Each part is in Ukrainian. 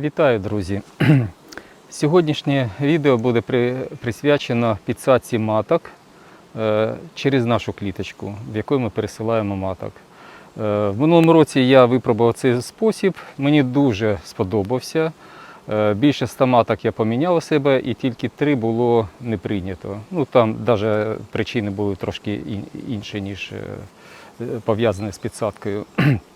Вітаю, друзі! Сьогоднішнє відео буде присвячено підсадці маток е, через нашу кліточку, в яку ми пересилаємо маток. Е, В минулому році я випробував цей спосіб, мені дуже сподобався. Е, Більше 100 маток я поміняв у себе і тільки три було не прийнято. Ну там навіть причини були трошки інші, ніж пов'язані з підсадкою.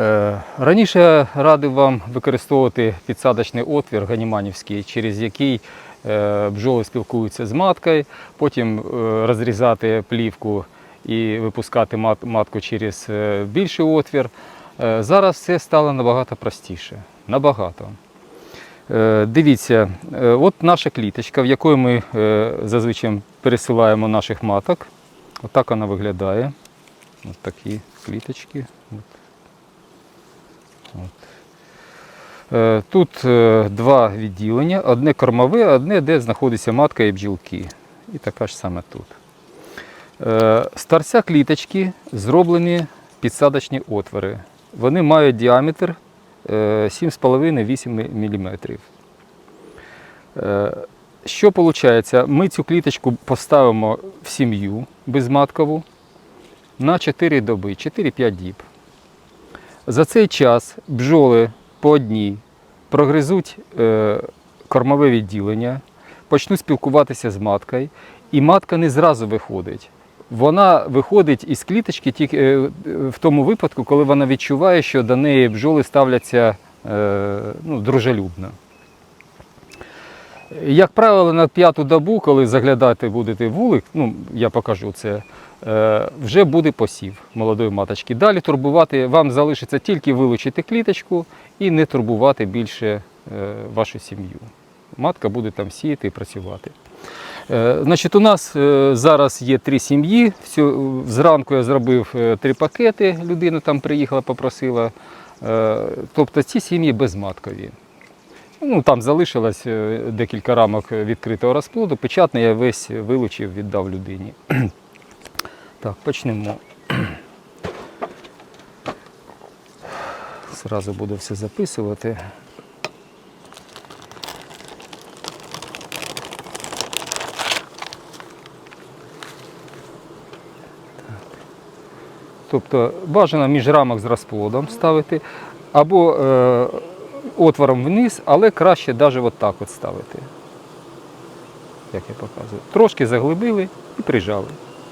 Е, Раніше я радив вам використовувати підсадочний отвір ганіманівський, через який е, бджоли спілкуються з маткою, потім е, розрізати плівку і випускати матку через більший отвір. Зараз все стало набагато простіше. Набагато. Дивіться, от наша кліточка, в якої ми зазвичай пересилаємо наших маток. Отак вона виглядає. От такі кліточки. От. Е, Тут е, два відділення: одне кормове, одне, де знаходиться матка і бджілки. І така ж саме тут. Е, З торця кліточки зроблені підсадочні отвори. Вони мають діаметр е, 7,5-8 мм. Е, Що виходить? Ми цю кліточку поставимо в сім'ю безматкову на 4 доби, 4-5 діб. За цей час бджоли по одній прогризуть е, кормове відділення, почнуть спілкуватися з маткою, і матка не зразу виходить. Вона виходить із кліточки тільки е, в тому випадку, коли вона відчуває, що до неї бджоли ставляться е, ну, дружелюбно. Як правило, на п'яту добу, коли заглядати будете вулик, ну я покажу це, е, вже буде посів молодої маточки. Далі турбувати вам залишиться тільки вилучити кліточку і не турбувати більше е, вашу сім'ю. Матка буде там сіяти і працювати. Е, Значить, у нас зараз є три сім'ї. Зранку я зробив три пакети. Людина там приїхала, попросила. Тобто ці сім'ї безматкові. Ну, там залишилось е, декілька рамок відкритого розплоду. Печатний я весь вилучив, віддав людині. Так, почнемо. Зразу буду все записувати. Тобто бажано між рамок з розплодом ставити, або е, отвором вниз, але краще навіть отак от ставити. Як я показую. Трошки заглибили і прижали.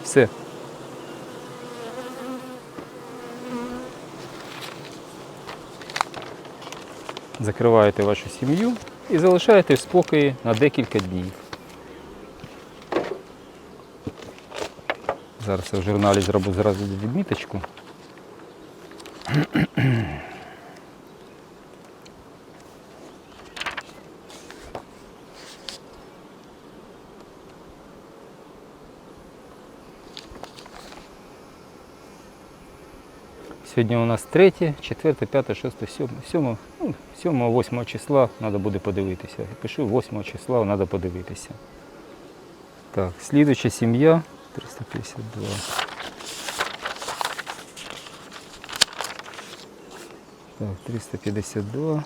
Все. Закриваєте вашу сім'ю і залишаєте в спокої на декілька днів. Зараз я в журналі зроблю зразу відміточку. Сьогодні у нас 3, 4, 5, 6, 7, 7, ну, 7, 8 числа треба буде подивитися. Пишу 8 числа, треба подивитися. Так, слідуюча сім'я 352. Так, 352,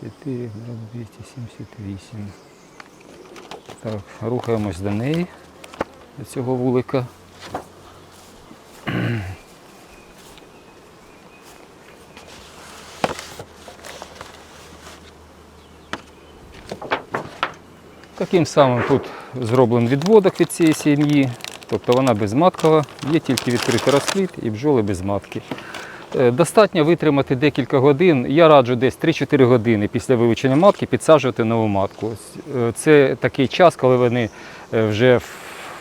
4, 278. Так, рухаємось до неї, до цього вулика. Таким самим тут зроблений відводок від цієї сім'ї, тобто вона безматкова, є тільки відкритий розплід і бджоли без матки. Е, Достатньо витримати декілька годин. Я раджу десь 3-4 години після вилучення матки підсаджувати нову матку. Е, Це такий час, коли вони е, вже в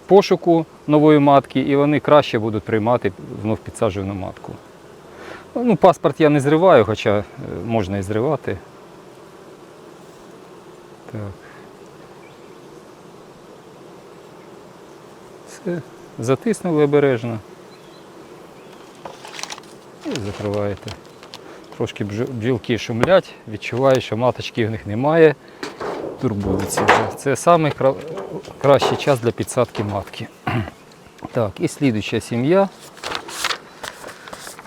пошуку нової матки і вони краще будуть приймати знов підсаджену матку. Ну, Паспорт я не зриваю, хоча можна і зривати. Так. Все, затиснули обережно. І закриваєте. Трошки бджілки шумлять, відчуваю, що маточки в них немає. Турбуються. Це самий кра- кращий час для підсадки матки. Так, і слідуюча сім'я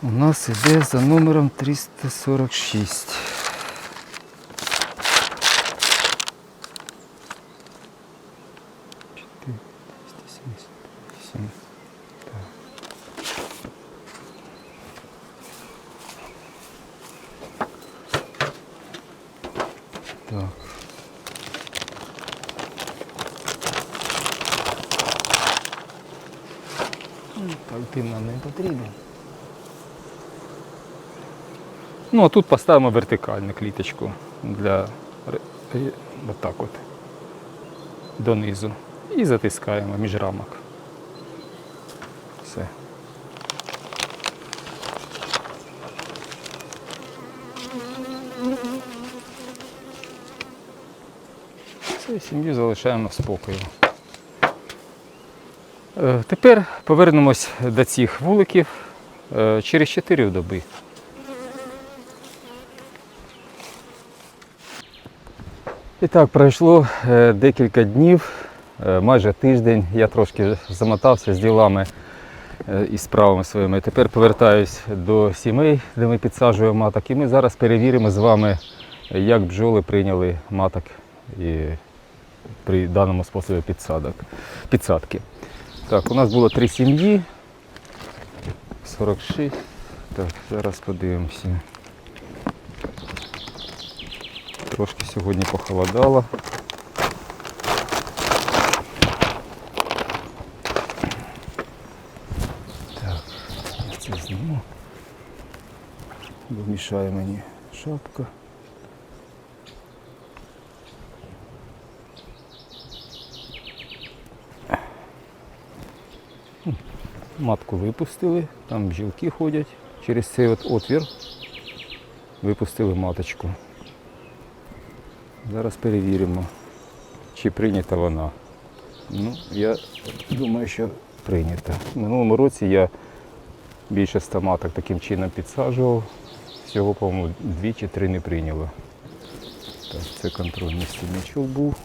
у нас іде за номером 346. 8. Так. Ну, тим нам не потрібен. Ну, а тут поставимо вертикальну кліточку для отак от донизу і затискаємо між рамок. Все. Все, сім'ю залишаємо в спокою. Е, Тепер повернемось до цих вуликів е, через 4 доби. І так, пройшло е, декілька днів, майже тиждень. Я трошки замотався з ділами і справами своїми. Тепер повертаюсь до сімей, де ми підсаджуємо маток. І ми зараз перевіримо з вами, як бджоли прийняли маток і при даному способі підсадок, підсадки. Так, у нас було три сім'ї. 46. Так, зараз подивимося. Трошки сьогодні похолодало. Так, я це зніму. Бо мішає мені шапка. Матку випустили, там бджілки ходять через цей от отвір. Випустили маточку. Зараз перевіримо, чи прийнята вона. Ну, я думаю, що прийнята. В минулому році я більше ста маток таким чином підсаджував. Всього, по-моєму, дві чи три не прийняло. Так, це контрольний стільничок був.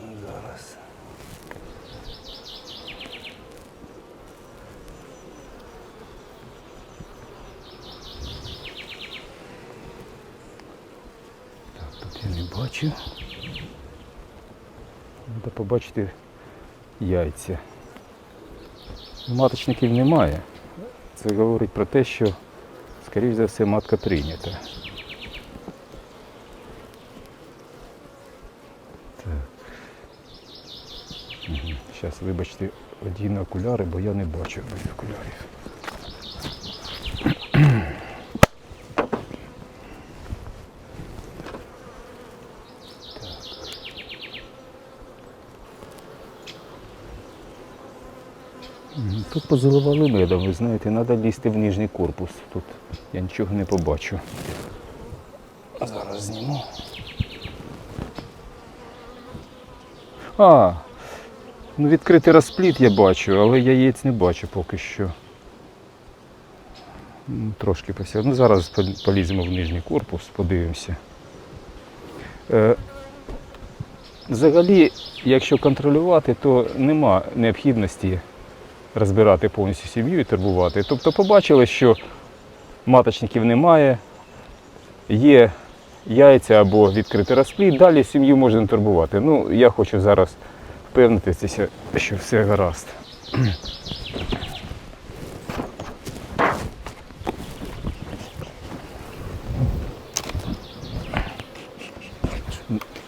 Зараз. Так, тут я не бачу. Треба побачити яйця. Маточників немає. Це говорить про те, що, скоріш за все, матка прийнята. Так. Угу. Зараз, вибачте, одіну окуляри, бо я не бачу окулярів. Тут позаливали медом, ви знаєте, треба лізти в нижній корпус. Тут я нічого не побачу. Зараз зніму. А, ну відкритий розпліт я бачу, але яєць не бачу поки що. Трошки посяг. Ну зараз поліземо в нижній корпус, подивимося. Е, взагалі, якщо контролювати, то нема необхідності розбирати повністю сім'ю і турбувати. Тобто побачили, що маточників немає, є яйця або відкритий розплід, далі сім'ю можна турбувати. Ну, я хочу зараз впевнитися, що все гаразд.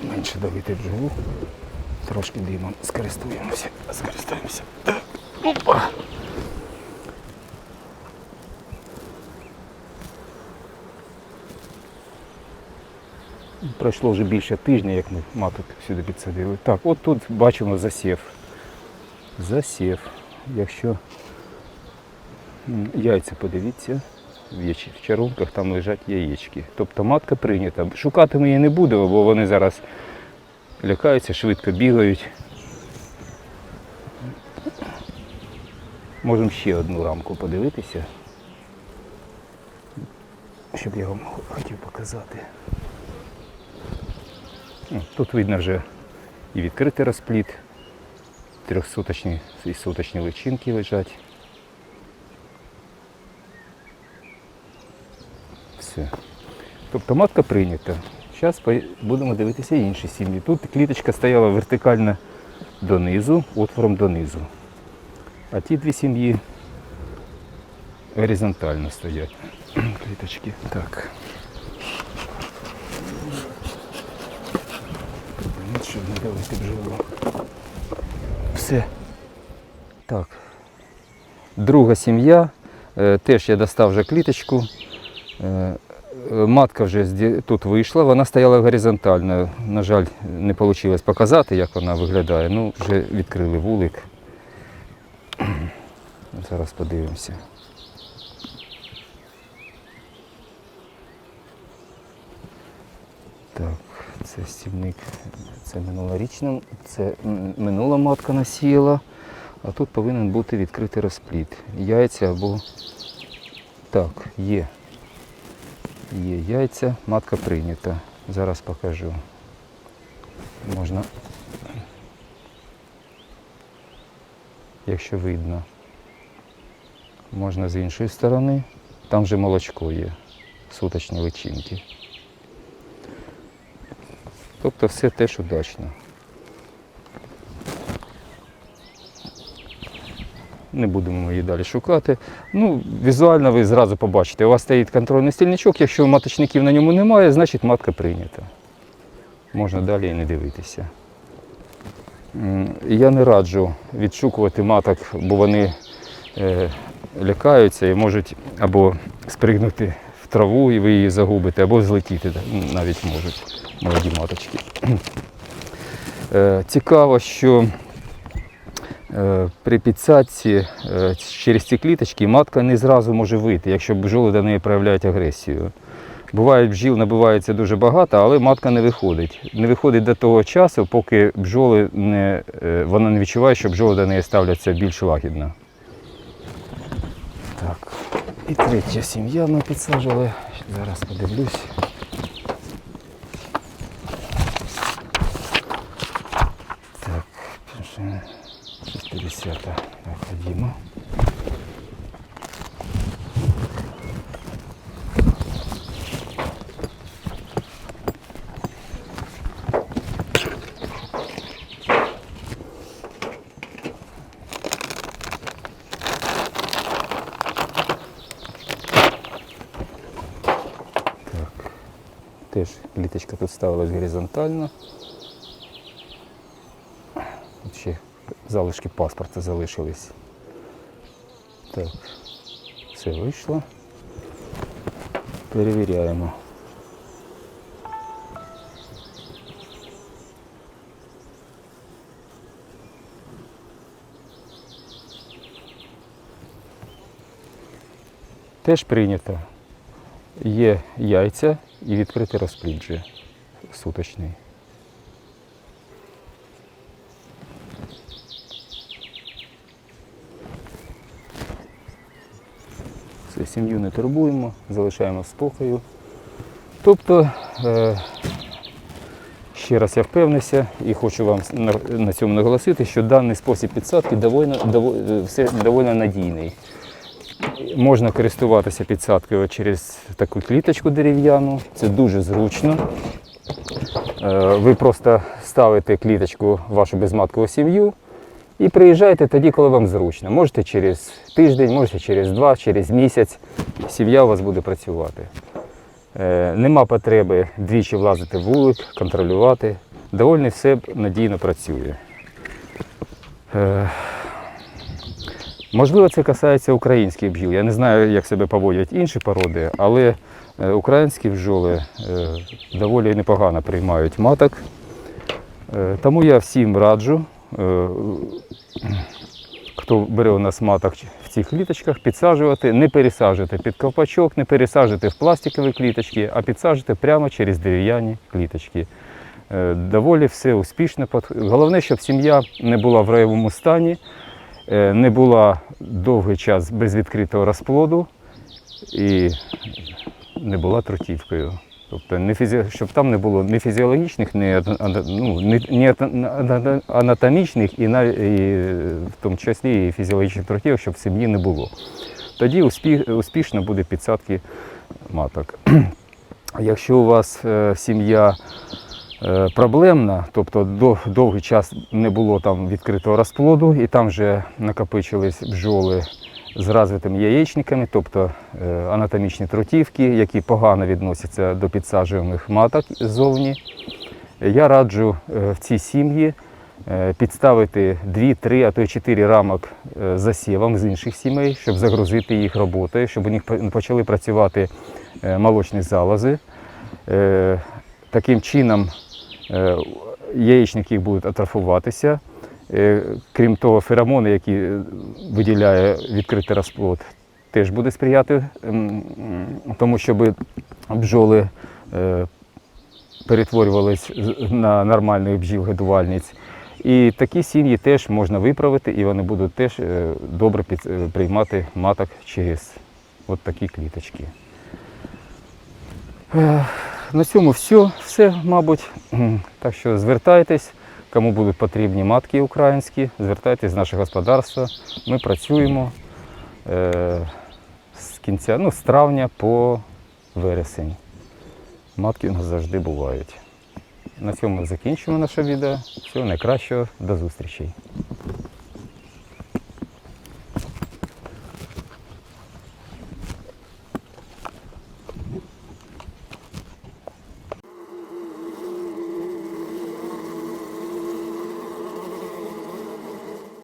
Менше давити бджолу. Трошки димом скористуємося. Скористаємося. Опа. Пройшло вже більше тижня, як ми маток сюди підсадили. Так, от тут бачимо засів. Засів. Якщо яйця подивіться, в чарунках там лежать яєчки. Тобто матка прийнята. Шукати ми її не будемо, бо вони зараз лякаються, швидко бігають. Можемо ще одну рамку подивитися, щоб я вам хотів показати. О, Тут видно вже і відкритий розпліт, трьохсуточні і суточні личинки лежать. Все. Тобто матка прийнята. Зараз будемо дивитися інші сім'ї. Тут кліточка стояла вертикально донизу, отвором донизу. А ті дві сім'ї горизонтально стоять. Кліточки. Так. Припиніть, щоб не давити бджолу. Все. Так. Друга сім'я, е, теж я достав вже кліточку. Е, е, Матка вже тут вийшла, вона стояла горизонтально. На жаль, не вийшло показати, як вона виглядає. Ну, вже відкрили вулик. Зараз подивимося. Так, це стільник, це минулорічна, це минула матка насіяла, а тут повинен бути відкритий розплід. Яйця або так, є. Є яйця, матка прийнята. Зараз покажу. Можна, якщо видно, можна з іншої сторони. Там вже молочко є, суточні личинки. Тобто все теж удачно. Не будемо її далі шукати. Ну, візуально ви зразу побачите, у вас стоїть контрольний стільничок, якщо маточників на ньому немає, значить матка прийнята. Можна далі і не дивитися. Я не раджу відшукувати маток, бо вони е, лякаються і можуть або спригнути траву і ви її загубите, або злетіти навіть можуть молоді маточки. Е, Цікаво, що е, при підсадці е, через ці кліточки матка не зразу може вийти, якщо бджоли до неї проявляють агресію. Буває, бджіл набивається дуже багато, але матка не виходить. Не виходить до того часу, поки бджоли не, вона не відчуває, що бджоли до неї ставляться більш лагідно. І третя сім'я ми підсаджували. Зараз подивлюсь. Так, пише 60. Так, ходімо. Теж тут ставилась горизонтально. Тут ще залишки паспорта залишились. Так, все вийшло. Перевіряємо. Теж прийнято. Є яйця і відкритий розплід вже суточний. Все, сім'ю не турбуємо, залишаємо спокою. Тобто, е, ще раз я впевнився і хочу вам на, цьому наголосити, що даний спосіб підсадки довольно, дово- все доволі надійний. Можна користуватися підсадкою через таку кліточку дерев'яну, це дуже зручно. Е, Ви просто ставите кліточку в вашу безматкову сім'ю і приїжджаєте тоді, коли вам зручно. Можете через тиждень, можете через два, через місяць. Сім'я у вас буде працювати. Е, Нема потреби двічі влазити в вулик, контролювати. Доволі все надійно працює. Можливо, це касається українських бджіл. Я не знаю, як себе поводять інші породи, але е, українські бджоли е, доволі непогано приймають маток. Е, Тому я всім раджу, хто бере у нас маток в цих кліточках, підсаджувати, не пересаджувати під ковпачок, не пересаджувати в пластикові кліточки, а підсаджувати прямо через дерев'яні кліточки. Доволі все успішно. Головне, щоб сім'я не була в райовому стані, не була довгий час без відкритого розплоду і не була трутівкою. Тобто не фізі... щоб там не було ні фізіологічних, ні, ну, ні, ні ана- ана- анатомічних і, нав- і в тому числі і фізіологічних трутівок, щоб в сім'ї не було. Тоді успіх... успішно буде підсадки маток. Якщо у вас е, сім'я е, проблемна, тобто довгий час не було там відкритого розплоду, і там вже накопичились бджоли з розвитими яєчниками, тобто е, анатомічні трутівки, які погано відносяться до підсаджуємих маток ззовні. Я раджу е, в цій сім'ї е, підставити 2, 3, а то й 4 рамок е, засівом з інших сімей, щоб загрузити їх роботою, щоб у них по- почали працювати е, молочні залози. Е, Таким чином е, яєчники їх будуть атрофуватися. Е, Крім того, феромони, які е, виділяє відкритий розплод, теж буде сприяти тому, щоб бджоли е, перетворювались на нормальних бджіл-годувальниць. І такі сім'ї теж можна виправити, і вони будуть теж е, добре е, приймати маток через от такі кліточки. На цьому все, все, мабуть. Так що звертайтесь, кому будуть потрібні матки українські, звертайтесь з нашого господарства. Ми працюємо е, з кінця, ну, з травня по вересень. Матки у нас завжди бувають. На цьому закінчимо наше відео. Всього найкращого, до зустрічей.